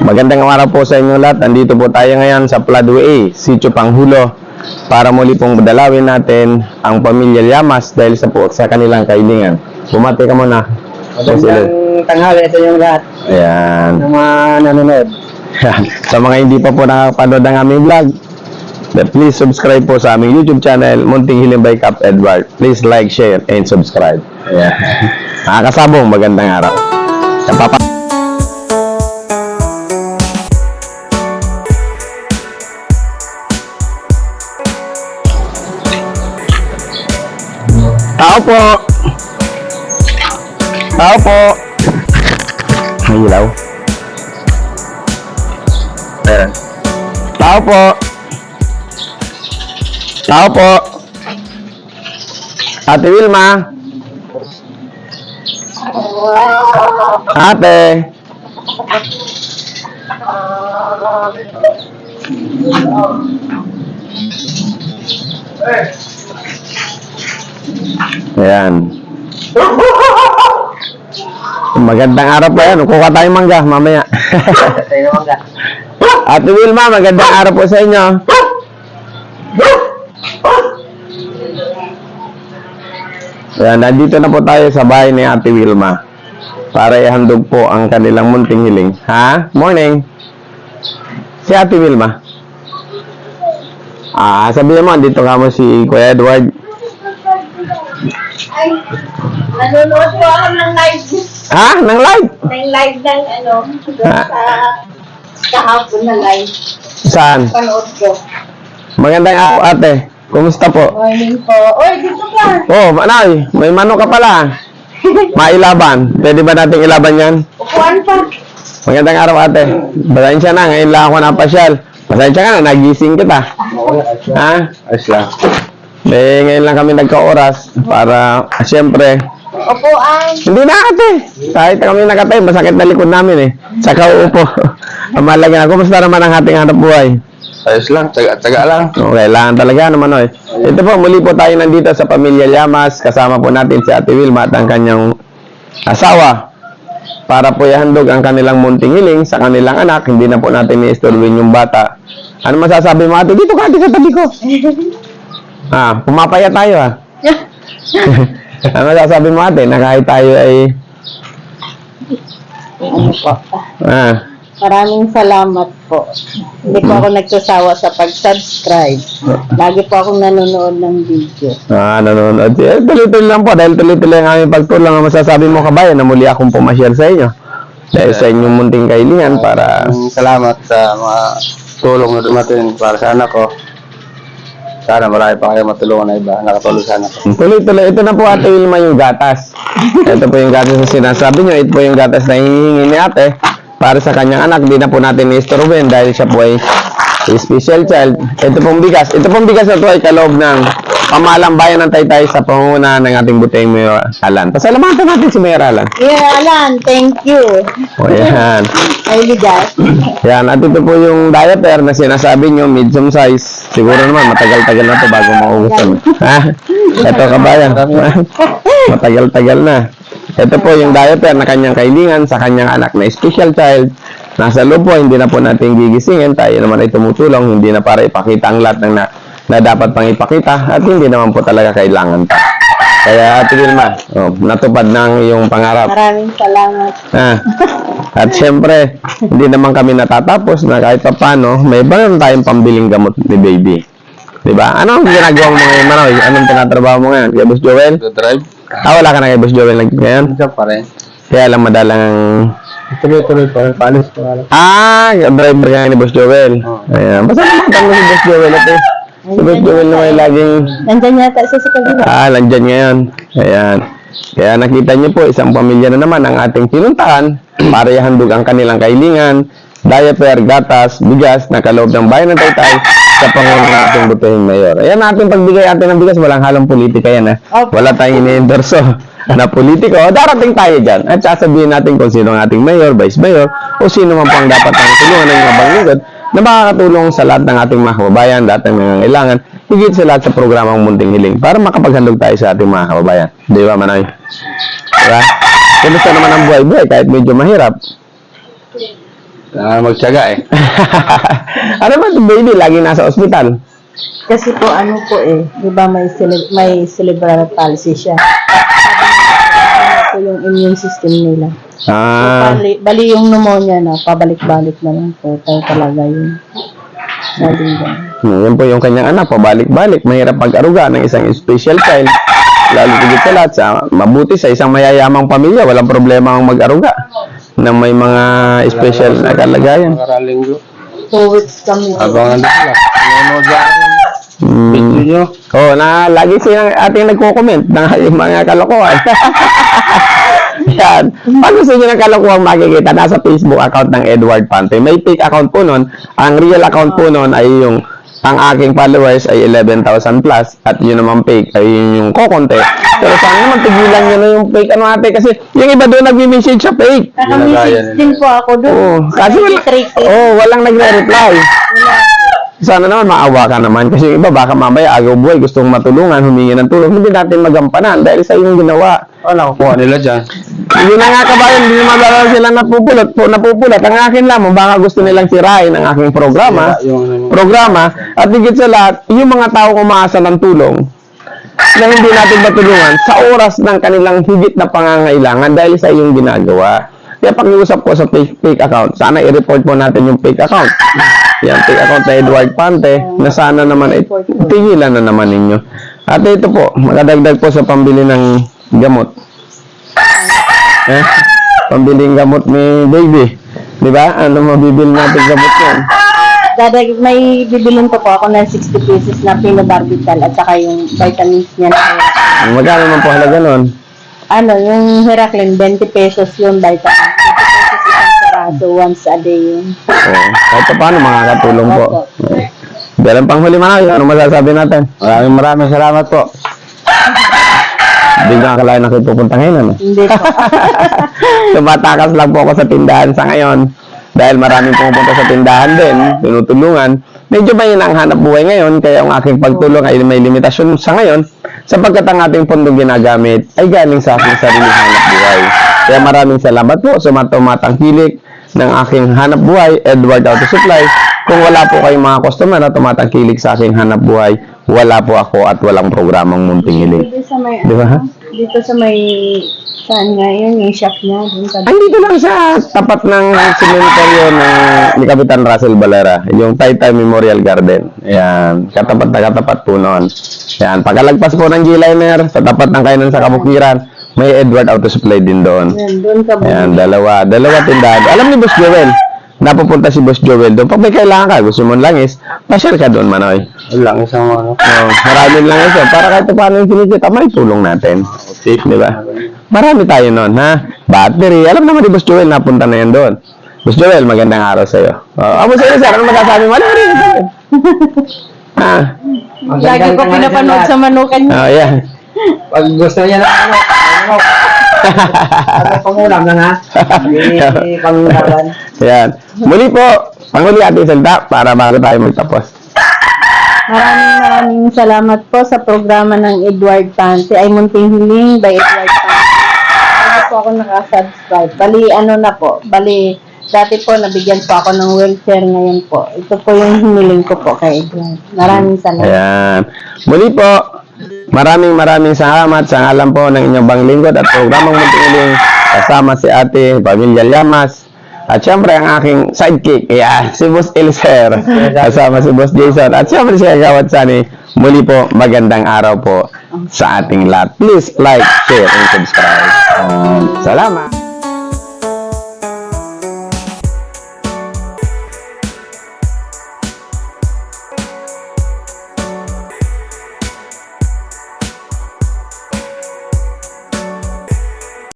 Magandang araw po sa inyo lahat. Andito po tayo ngayon sa Pladue A, Sitio Panghulo para muli pong dalawin natin ang pamilya Llamas dahil sa po sa kanilang kailingan. Bumati ka muna. Magandang tanghali sa inyong lahat Ayan. ng mga nanonood. Sa mga hindi pa po nakapanood ng aming vlog, please subscribe po sa aming YouTube channel, Munting Hiling by Cap Edward. Please like, share, and subscribe. Ayan. Mga kasabong, magandang araw. Napapa Tao po! Tao po! May ilaw. Ayan. Tao po! Tao po! Ate Wilma! Ate! Ayan. Magandang araw po yan. Kukuha tayong mangga mamaya. Ate Wilma, magandang araw po sa inyo. Ayan, nandito na po tayo sa bahay ni Ate Wilma para ihandog po ang kanilang munting hiling. Ha? Morning. Si Ate Wilma. Ah, sabihin mo, andito ka mo si Kuya Edward. Ay, nanonood po ako ng live, Ha? Nang live? ng live ng ano, Ah. sa kahapon na live. Saan? Panood ko. Magandang araw, ate. Kumusta po? Morning po. Oy, dito ka. Oh, manay, may manok ka pala. Mailaban. Pwede ba nating ilaban yan? Upuan pa. Magandang araw, ate. Pasensya na, ngayon lang ako napasyal. Pasensya ka na, nagising kita. Ha? Ayos lang. Eh, ngayon lang kami nagka-oras para, ah, siyempre, Upuan. hindi na ate. Kahit kami nakatay, masakit na likod namin eh. Sa kauupo. Ang malaga, kumusta naman ang ating hanap buhay? Ayos lang. Tsaga-tsaga lang. Oh, kailangan talaga naman oy. Ito po, muli po tayo nandito sa Pamilya Llamas. Kasama po natin si Ate Wilma at ang kanyang asawa. Para po ihandog ang kanilang munting hiling sa kanilang anak. Hindi na po natin i-istorwin yung bata. Ano masasabi mo ate? Dito ka ate sa tabi ko. Ah, pumapaya tayo ah. ano masasabi mo ate? Na kahit tayo ay... Ano po? Ah, Maraming salamat po. Hindi po ako nagsasawa sa pag-subscribe. Lagi po akong nanonood ng video. Ah, nanonood. Eh, tuloy-tuloy lang po dahil tuloy-tuloy ang aming pagtulong ang masasabi mo kabayan na muli akong pumasyal sa inyo. Dahil sa inyong munting kailingan para salamat sa mga tulong na dumating para sa anak ko. Sana marami pa kayo matulungan na iba. Nakatulong sa anak ko. tuloy-tuloy. Ito na po ate Wilma yung gatas. Ito po yung gatas na sinasabi nyo. Ito po yung gatas na hinihingi ni ate para sa kanyang anak. Di na po natin i-istorben dahil siya po ay special child. Ito pong bigas. Ito pong bigas na to ay kaloob ng pamalang bayan ng Taytay sa pangunguna ng ating buteng Mayor Alan. Pasalamatan natin si Mayor Alan. Yeah, Alan, thank you. O yan. Ay, bigas. Yan, at ito po yung diaper na sinasabi nyo, medium size. Siguro naman, matagal-tagal na to bago maubusan. Ha? Ito kabayan. matagal-tagal na. Ito po yung diaper na kanyang kailingan sa kanyang anak na special child. Nasa loob po, hindi na po natin gigisingin. Tayo naman ay tumutulong, hindi na para ipakita ang lahat ng na, na dapat pang ipakita at hindi naman po talaga kailangan pa. Kaya Ate Vilma, oh, natupad ng iyong pangarap. Maraming salamat. Ah. At syempre, hindi naman kami natatapos na kahit pa paano, may iba naman tayong pambiling gamot ni baby. Di ba? Ano ang ginagawa mo ngayon, Manoy? Anong tinatrabaho mo ngayon? Kay Boss Joel? drive? Ah, wala ka na kay Boss Joel nag- ngayon? Isa pa rin. Kaya lang madalang ang... Tuloy-tuloy pa rin. Paalis pa rin. Ah, driver ka ni Boss Joel. Oo. Ayan. Basta naman si Boss Joel ate. Si Boss Joel na may laging... Nandyan yata siya sa kabila. Ah, nandyan ngayon. Ayan. Kaya nakita niyo po, isang pamilya na naman ang ating pinuntahan para ihandog ang kanilang kailingan, diaper, gatas, bigas na kaloob ng bayan ng Taytay sa pangunan ng ating butihing mayor. Ayan natin pagbigay atin ng bigas, walang halong politika yan ha. Opo. Wala tayong ini-endorso na politiko. Darating tayo dyan at sasabihin natin kung sino ang ating mayor, vice mayor, o sino man po ang dapat ang tulungan ng mga banglingkod na makakatulong sa lahat ng ating mga kababayan, lahat ng mga kailangan, higit sa lahat sa programang Munting Hiling para makapaghandog tayo sa ating mga kababayan. Di ba, Manoy? Diba? Kumusta naman ang buhay-buhay kahit medyo mahirap? Ah, magtiyaga eh. ano ba ito, baby? Lagi nasa ospital. Kasi po ano po eh, di ba may, cele- may cerebral palsy siya. Po yung immune system nila. Ah, Bali, bali yung pneumonia na, pabalik-balik na lang po. Tayo talaga yun. Ganun. yun po yung kanyang anak, pabalik-balik. Mahirap pag-aruga ng isang special child. Lalo tigit sa lahat, sa, mabuti sa isang mayayamang pamilya, walang problema ang mag-aruga na may mga special na kalagayan. Two weeks kami. Abangan din sila. Nanonood yan. Mm. Video nyo. Oh, na lagi silang ating nagko-comment ng mga kalokohan. Yan. Pag gusto nyo ng kalokohan makikita, nasa Facebook account ng Edward Pante. May fake account po nun. Ang real account po nun ay yung ang aking followers ay 11,000 plus at yun naman fake ay yun yung kokonte. Pero sana naman tigilan nyo na yung fake ano ate kasi yung iba doon nag-message sa fake. Naka-message din po ako doon. Oo. Kasi wala, oh, walang nagre-reply. Sana naman maawa ka naman kasi yung iba baka mamaya agaw buhay gustong matulungan, humingi ng tulong, hindi natin magampanan dahil sa iyong ginawa. Oh, nakukuha nila dyan. Hindi na nga kabayan, hindi naman talaga sila napupulot, po, napupulot. Ang akin lamang, baka gusto nilang sirain ang aking programa, programa, at higit sa lahat, yung mga tao umaasa ng tulong na hindi natin matulungan sa oras ng kanilang higit na pangangailangan dahil sa iyong ginagawa. Kaya pakiusap ko sa fake, fake account, sana i-report mo natin yung fake account. Yan, fake account na Edward Pante, na sana naman ay tigilan na naman ninyo. At ito po, makadagdag po sa pambili ng gamot. Eh, pambiling gamot ni baby. Di ba? Ano mabibili natin gamot yan? Dadag, may bibilin po po ako ng 60 pieces na pinobarbital at saka yung vitamins niya. Magkano man po halaga nun? Ano, yung Heraclin, 20 pesos yung vitamin. 20 pesos isang sarado, once a day yun. Oo. Kahit pa paano makakatulong po. Opo. Bilang panghuli man ano masasabi natin? Maraming maraming salamat po. Hindi nga akalain na kayo pupunta ngayon, ano? Hindi po. Tumatakas lang po ako sa tindahan sa ngayon. Dahil maraming pumupunta sa tindahan din, tinutulungan. Medyo may ang hanap buhay ngayon, kaya ang aking pagtulong ay may limitasyon sa ngayon, sapagkat ang ating pondong ginagamit ay galing sa aking sariling hanap buhay. Kaya maraming salamat po sa mga tumatangkilik ng aking hanap buhay, Edward Auto Supply. Kung wala po kayong mga customer na tumatangkilik sa aking hanap buhay, wala po ako at walang programang munting hiling. Dito sa may, Di ba, ha? dito sa may, saan nga yun, yung shop niya, dun sa Andito lang sa tapat ng cementerio ng ni Kapitan Russell Valera, yung Taytay Memorial Garden. Ayan, katapat na katapat po noon. Ayan, pagkalagpas po ng G-Liner, sa tapat ng kainan sa Kabukiran, may Edward Auto Supply din doon. Yan, doon ka Ayan, dalawa, dalawa tindahan. Alam ni Boss Joel, napupunta si Boss Joel doon. Pag may kailangan ka, gusto mo ng langis, pasyal ka doon, Manoy. Lang isang ano. Oh, marami lang isa. Para kahit paano yung kinikita, may tulong natin. Safe, Di ba? Marami tayo noon, ha? Battery. Alam naman ni Boss Joel, napunta na yan doon. Boss Joel, magandang araw sa'yo. Oh, amo sa'yo, sir. Ano magsasabi mo? Ano rin? Ha? Lagi ko pinapanood sa manukan niya. Oh, yeah. Pag gusto niya na ano, ano, ano pangulam na nga. Hindi pangulam. Yan. Muli po, panghuli ating salita para bago tayo magtapos. Maraming maraming salamat po sa programa ng Edward Pante. Ay munting hiling by Edward Pante. Bago po ako nakasubscribe. Bali, ano na po. Bali, dati po nabigyan po ako ng wheelchair ngayon po. Ito po yung hiniling ko po kay Edward. Maraming salamat. Ayan. Muli po, maraming maraming salamat sa ngalan po ng inyong banglingkod at programang Muntingiling kasama si ate Pamilya Llamas. At syempre ang aking sidekick, yeah, si Boss Elser, kasama si Boss Jason. At syempre si Agawat Sani, muli po, magandang araw po sa ating lahat. Please like, share, and subscribe. Salamat!